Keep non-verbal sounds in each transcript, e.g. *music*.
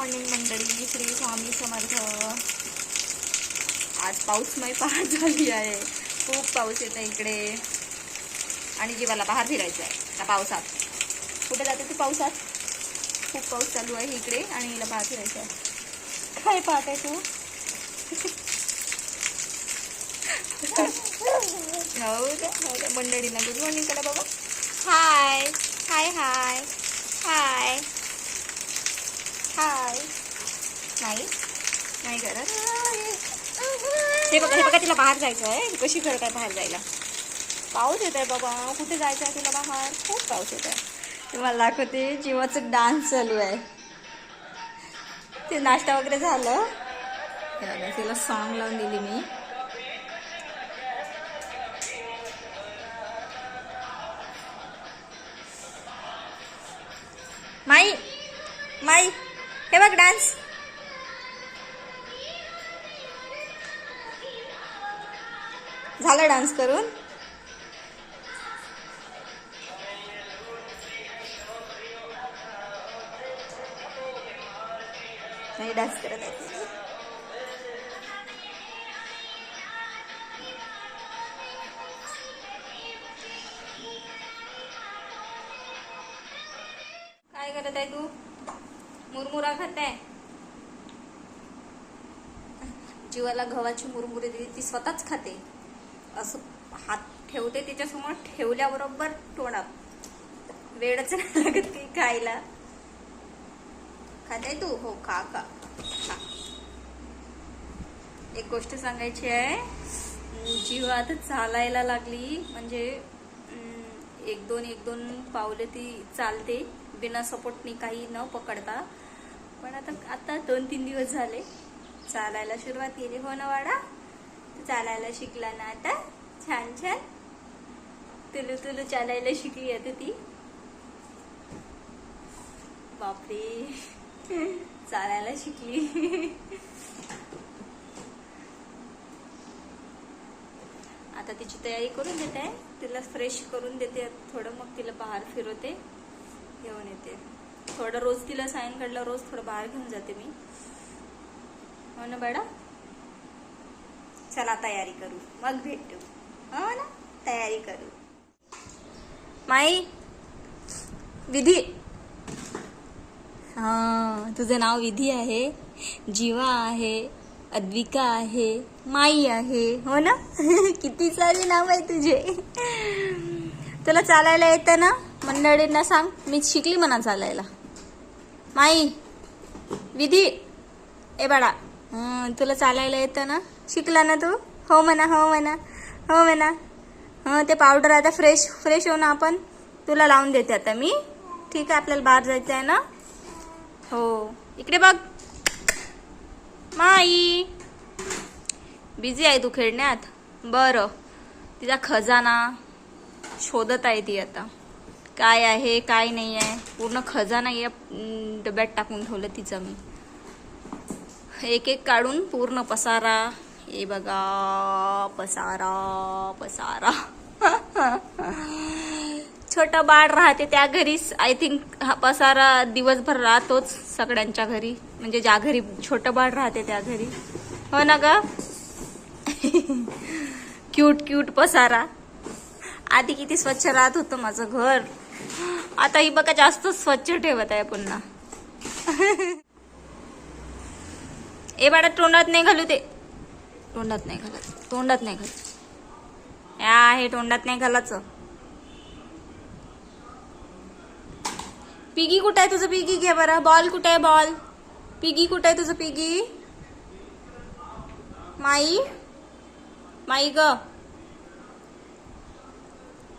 Morning मंडळी श्री स्वामी समर्थ. आज पाऊसमय पहाट झाली आहे. खूप पाऊस येत आहे इकडे. आणि जीवाला बाहेर फिरायचं आहे त्या पावसात. कुठे जाते तू पावसात? खूप पाऊस चालू आहे इकडे आणि हिला बाहेर फिरायचं आहे काय पाहत आहे तू हो हो मंडळींना गुड मॉर्निंग करा बाबा. हाय हाय हाय हाय नाही नाही करत हे बघा हे बघा तिला बाहेर जायचं आहे. कशी करत आहे बाहेर जायला. पाऊस येत आहे बाबा. कुठे जायचं आहे तिला बाहेर? खूप पाऊस येत आहे तुम्हाला दाखवते जीवाचं डान्स चालू आहे. ते नाश्ता वगैरे झालं. तिला सॉंग लावून दिली मी. माई माई. हे बघ डान्स झालं डान्स करून? नाही डान्स करत आहे काय करत आहे तू? मुरमुरा खात आहे? जीवाला गव्हाची मुरमुरे दिली ती स्वतःच खाते. असं हात ठेवते त्याच्यासमोर ठेवल्याबरोबर तोंडात वेळच नाही लागत ती खायला. खाते तू? हो खा खा एक गोष्ट सांगायची आहे जीव आता चालायला लागली म्हणजे एक दोन एक दोन पावले ती चालते बिना सपोर्टनी काही न पकडता. पण आता आता दोन तीन दिवस झाले चालायला सुरुवात केली. हो ना वाडा? चालायला शिकला ना आता. छान छान. तुलू तुलू चालायला शिकली आता ती. बापरे. चालायला शिकली. आता तिची तयारी करून देते. तिला फ्रेश करून देते. थोडं मग तिला बाहेर फिरवते. घेऊन येते. थोडं रोज तिला सायंकाळला रोज थोडं बाहेर घेऊन जाते मी. हो ना बॅडा चला तयारी करू. मग भेटू. हो ना? तयारी करू. माई विधी. हा तुझं नाव विधी आहे जीवा आहे अद्विका आहे माई आहे. हो ना? *laughs* किती सारे नाव आहे तुझे. तुला चालायला येतं ना? मंडळींना सांग मी शिकली म्हणा चालायला. माई विधी. ए बाळा तुला चालायला येतं ना? शिकला ना तू? हो म्हणा हो म्हणा. हो म्हणा. हं ते पावडर आता फ्रेश फ्रेश होऊन आपण तुला लावून देते आता मी. ठीक आहे आपल्याला बाहेर जायचं आहे ना? हो. इकडे बघ. माई. बिझी आहे तू खेळण्यात? बरं. तिचा खजाना शोधत आहे ती आता. काय आहे काय नाही आहे? पूर्ण खजाना या डब्यात टाकून ठेवलं तिचं मी. एक एक काढून पूर्ण पसारा. हे बघा पसारा पसारा. छोटं बाळ राहते त्या घरीच. आय थिंक हा पसारा दिवसभर राहतोच सगळ्यांच्या घरी. म्हणजे ज्या घरी छोटं बाळ राहते त्या घरी. हो ना ग? क्यूट क्यूट पसारा. आधी किती स्वच्छ राहत होतं माझं घर. आता ही बघा जास्त स्वच्छ ठेवत आहे पुन्हा. ए बाळा तोंडात नाही घालू ते. तोंडात नाही घालत. तोंडात नाही घालत. या हे तोंडात नाही घालायचं. पिगी कुठं आहे तुझं पिगी? घे बरं. बॉल कुठं आहे बॉल? पिगी कुठं आहे तुझं पिगी? माई? माई ग.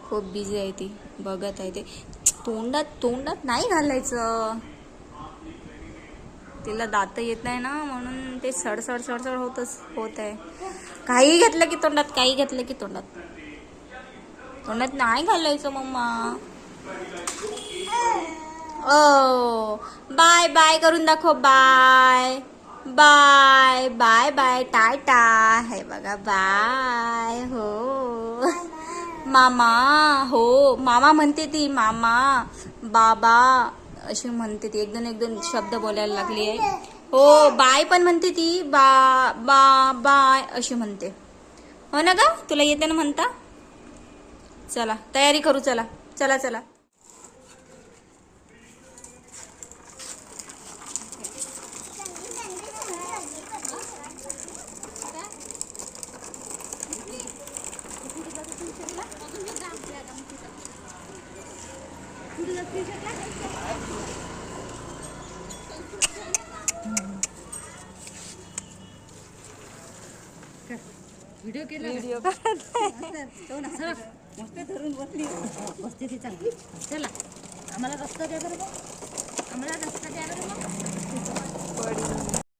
खूप बिझी आहे ती. बघत आहे ते. तोंडात तोंडात नाही घालायचं. तिला दात येत नाही ना म्हणून ते सडसड सडसड होतच होत आहे. काही घेतलं की तोंडात काही घेतलं की तोंडात. तोंडात नाही घालायचं मम्मा. ओ बाय बाय करून दाखव बाय. बाय बाय बाय टाय टाय हे बघा बाय हो. मामा हो. मामा म्हणते ती मामा. बाबा. अशी म्हणते ती. एक दोन एक दोन शब्द बोलायला लागली आहे. हो बाय पण म्हणते ती. बा बा बाय अशी म्हणते. हो ना ग? तुला येते ना म्हणता? चला तयारी करू चला. चला चला. व्हिडिओ केला व्हिडिओ. चला *laughs* मस्त धरून बसली. बसते ती चांगली. चला. आम्हाला रस्ता द्या बरं. आम्हाला रस्ता द्या बरं.